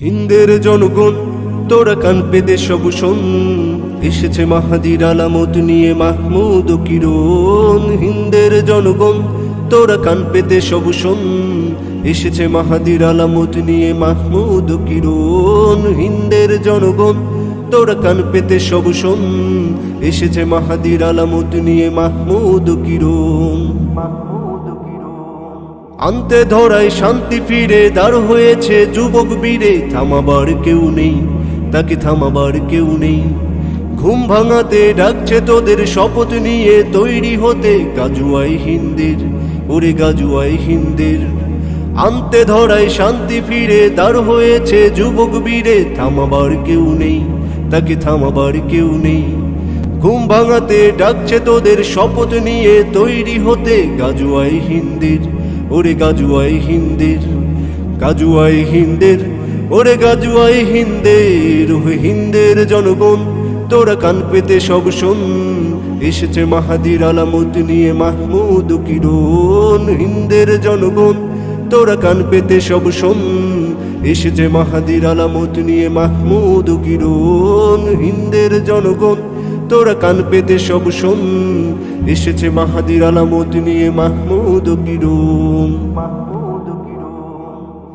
হিন্দের জনগণ, তোরা কান পেতে সব শোন। এসেছে মাহাদির আলামত নিয়ে মাহমুদ কিরণ। হিন্দের জনগণ, তোরা কান পেতে সব শোন। এসেছে মাহাদির আলামত নিয়ে মাহমুদ কিরণ। হিন্দের জনগণ, তোরা কান পেতে সব শোন। এসেছে মাহাদির আলামত নিয়ে মাহমুদ কিরণ। মাহমুদ আনতে ধরায় শান্তি ফিরে দাঁড় হয়েছে যুবক বীরে। থামাবার কেউ নেই, তাকে থামাবার কেউ নেই। ঘুম ভাঙাতে ডাকছে তোদের শপথ নিয়ে, তৈরি হতে গাজুয়াই হিন্দির, ওরে গাজুয়াই হিন্দির। আনতে ধরায় শান্তি ফিরে দাঁড় হয়েছে যুবক বীরে। থামাবার কেউ নেই, তাকে থামাবার কেউ নেই। ঘুম ভাঙাতে ডাকছে তোদের শপথ নিয়ে, তৈরি হতে গাজুয়াই হিন্দের। ওরে গাজুয়াই হিন্দের গাজুয়াই হিন্দের, ওরে গাজুয়াই হিন্দের, ওহে হিন্দের জনগণ, তোরা কান পেতে সব শোন। এসেছে মাহাদির আলামত নিয়ে মাহমুদ কিরণ। হিন্দের জনগণ, তোরা কান পেতে সব শোন। এসেছে মাহাদির আলামত নিয়ে মাহমুদ কিরণ। হিন্দের জনগণ, তোরা কান পেতে সব শোন। এসেছে মাহাদির আলামত নিয়ে মাহমুদ ও কিরণ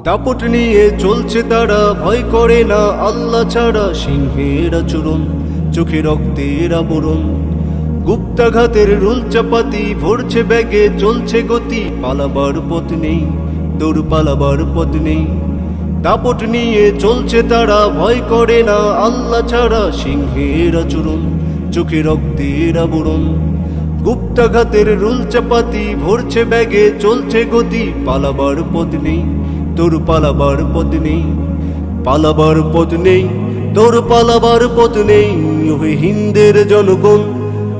দাপট নিয়ে চলছে তারা, ভয় করে না, আল্লাহ ছাড়া সিংহের আচরণ, চোখে রক্তের আবরণ। গুপ্তাঘাতের রুল চাপাতি, ভরছে ব্যাগে, চলছে গতি, পালাবার পথ নেই, তোর পালাবার পথ নেই। দাপট নিয়ে চলছে তারা, ভয় করে না, আল্লাহ ছাড়া সিংহের আচরণ, চোখে রক্তের আবরণ। গুপ্তাঘাতের রুল চাপাতি ভরছে ব্যাগে, চলছে গতি, পালাবার পথ নেই, তোর পালাবার পথ নেই, পালাবার পথ নেই, তোর পালাবার পথ নেই, ওহে হিন্দের জনগণ,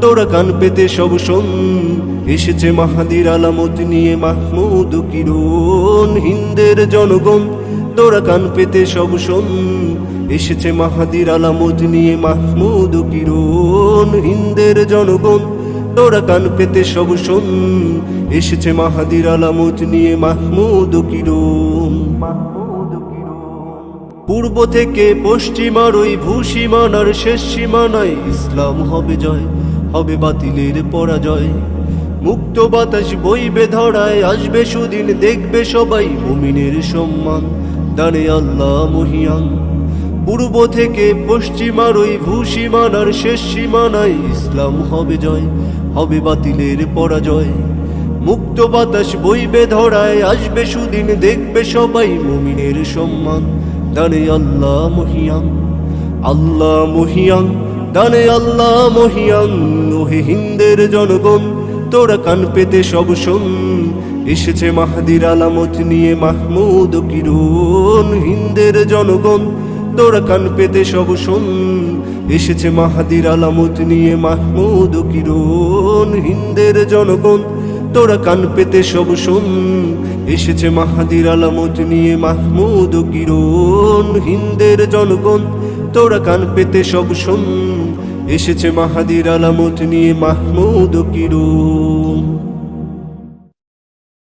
তোরা কান পেতে সব শোন, এসেছে মাহাদির আলামত নিয়ে মাহমুদ কিরণ, হিন্দের জনগণ, তোরা কান পেতে সব শোন, এসেছে মাহাদির আলামত নিয়ে মাহমুদ কিরণ, হিন্দের জনগণ তোরা কান পেতে সব শোন। এসেছে মাহাদির আলামত নিয়ে মাহমুদ ও কিরণ। পূর্ব থেকে পশ্চিমার ওই ভূসীমানার শেষ সীমানায় ইসলাম হবে জয় হবে বাতিলের পরাজয়। মুক্ত বাতাস বইবে ধরায় আসবে সুদিন দেখবে সবাই মুমিনের সম্মান দানে আল্লাহ মহিয়ান। পূর্ব থেকে পশ্চিমার ওই ভূসীমানার শেষ সীমানায় ইসলাম হবে জয় হবে বাতিলের পরাজয়। মুক্ত বাতাস বইবে ধরায়, আসবে সুদিন, দেখবে সবাই মুমিনের সম্মান। দানে আল্লাহ মহিয়ান আল্লাহ মহিয়ান দানে আল্লাহ মহিয়ান ওহে হিন্দের জনগণ, তোরা কান পেতে সব শোন। এসেছে মাহাদির আলামত নিয়ে মাহমুদ কিরণ, হিন্দের জনগণ, তোরা কান পেতে সব শোন। এসেছে মাহাদির আলামত নিয়ে মাহমুদ কিরণ, হিন্দের জনগণ, তোরা কান পেতে সব শোন। এসেছে মাহাদির আলামত নিয়ে মাহমুদ কিরণ, হিন্দের জনগণ, তোরা কান পেতে সব শোন। এসেছে মাহাদির আলামত নিয়ে মাহমুদ কিরণ।